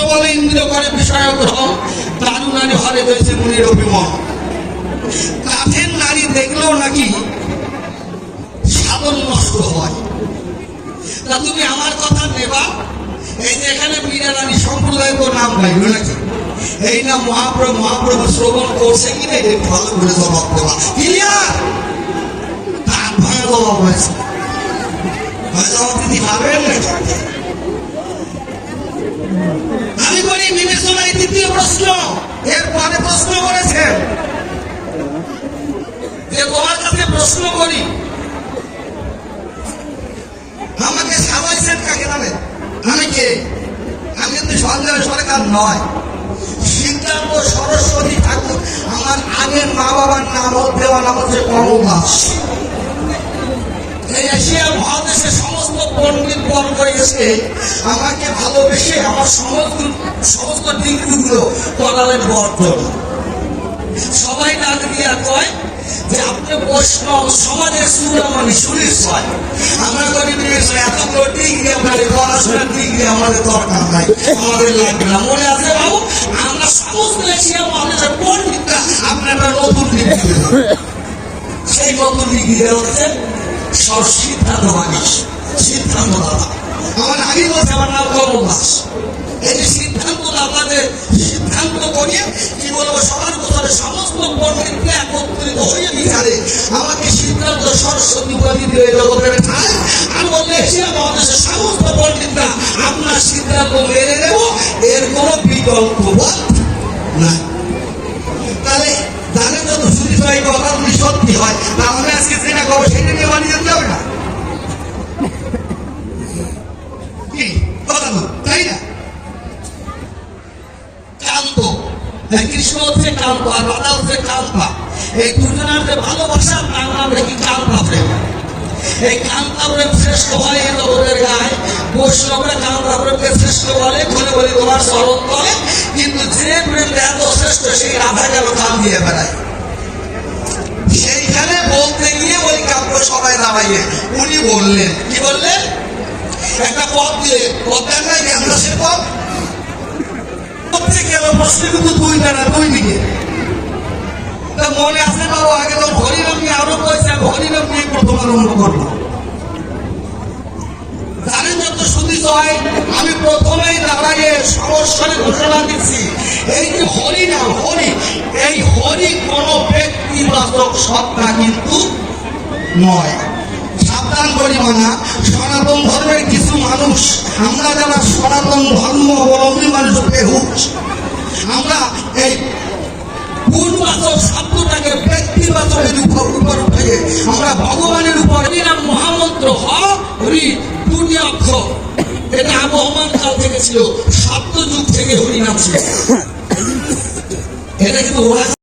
প্রবল ইন্দ্র করে বিষয় গ্রহণ নারী হরে হয়েছে মুনির অভিমন কাঠের নারী দেখলেও নাকি সাধন নষ্ট হয়। তা তুমি আমার কথা নেবা? এই যে এখানে বিরানি সম্প্রদায় তো নাম পাইল নাকি? এই না মহাপ্রভু মহাপ্রভু শ্রবণ করছে কি না? ভালো করে জবাব দেওয়া ক্লিয়ার তার ভয় জবাব হয়েছে। জবাব দিদি পারবেন না আমি বলি বিবেচনায় দ্বিতীয় প্রশ্ন, এরপরে প্রশ্ন করেছেন। যে তোমার কাছে প্রশ্ন করি, আমাকে সাবাইছেন কাকে নামে? আমি কে? আমি কিন্তু সঞ্জয় সরকার নয়। সিদ্ধান্ত সরস্বতী ঠাকুর আমার আগের মা বাবার নাম দেওয়া নাম হচ্ছে কমল দাস পণ্ডিত বর্গ এসে আমাকে ভালোবেসে আমার সমস্ত সমস্ত ডিগ্রিগুলো করালেন বর্জন। সবাই ডাক দিয়া কয় যে, আপনি বৈষ্ণব সমাজের সুরামণি সুরিশ হয় আমরা করি এতগুলো ডিগ্রি, আমাদের পড়াশোনার ডিগ্রি, আমাদের দরকার নাই। আমাদের লাগবে না। মনে আছে বাবু? আমরা সমস্ত এশিয়া মহাদেশের পণ্ডিতরা আপনার নতুন ডিগ্রি সেই নতুন ডিগ্রি হচ্ছে সব সিদ্ধান্ত মানুষ সিদ্ধান্ত দাতা আমার আগে বলছে, আমার নাম কমল দাস। এই যে সিদ্ধান্ত দাতাদের সিদ্ধান্ত করিয়ে কি বলব, সবার কোথায় সমস্ত পণ্ডিতকে একত্রিত হয়ে বিচারে। আমাকে সিদ্ধান্ত সরস্বতী উপাধি দিয়ে জগতের ঠাই আর বললে এশিয়া মহাদেশের সমস্ত পণ্ডিতরা, আপনার সিদ্ধান্ত মেনে নেব, এর কোনো বিকল্প পথ নাই। কৃষ্ণ হচ্ছে কান্ত রাধা হচ্ছে কান্তা এই দুজনের যে ভালোবাসা তার নাম নাকি কান্তা প্রেম। এই কান্তা প্রেম শ্রেষ্ঠ হয় এই জগতের গায়ে। বৈষ্ণবরা কান্তা প্রেমকে শ্রেষ্ঠ বলে বলে বলে তোমার স্মরণ করে। কিন্তু যে প্রেম এত শ্রেষ্ঠ, সেই রাধা গেল কান দিয়ে বেড়ায় সেইখানে বলতে গিয়ে ওই কাব্য সবাই দাঁড়াইয়ে। উনি বললেন, কি বললেন? একটা পথ দিয়ে পথ দেখায় জ্ঞানদাসের পথ প্রত্যেকে এলো প্রশ্ন কিন্তু দুই দুই দিকে মনে আছে বাবু আগে তো হরিনাম নিয়ে আরও কয়েছে হরিনাম নিয়ে প্রথম আরম্ভ হয়, আমি প্রথমেই দাঁড়াইয়ে সমস্যার ঘোষণা দিচ্ছি। এই যে হরি নাম হরি, এই হরি কোন ব্যক্তিবাচক সত্তা কিন্তু নয়। সাবধান করি মানা, সনাতন ধর্মের কিছু মানুষ, আমরা যারা সনাতন ধর্ম অবলম্বী মানুষ, বেহুশ, আমরা আমরা ভগবানের উপর মহামন্ত্র হরি অক্ষর এটা আবহমান কাল থেকে ছিল। সপ্ত যুগ থেকে হরিনাম ছিল। এটা কিন্তু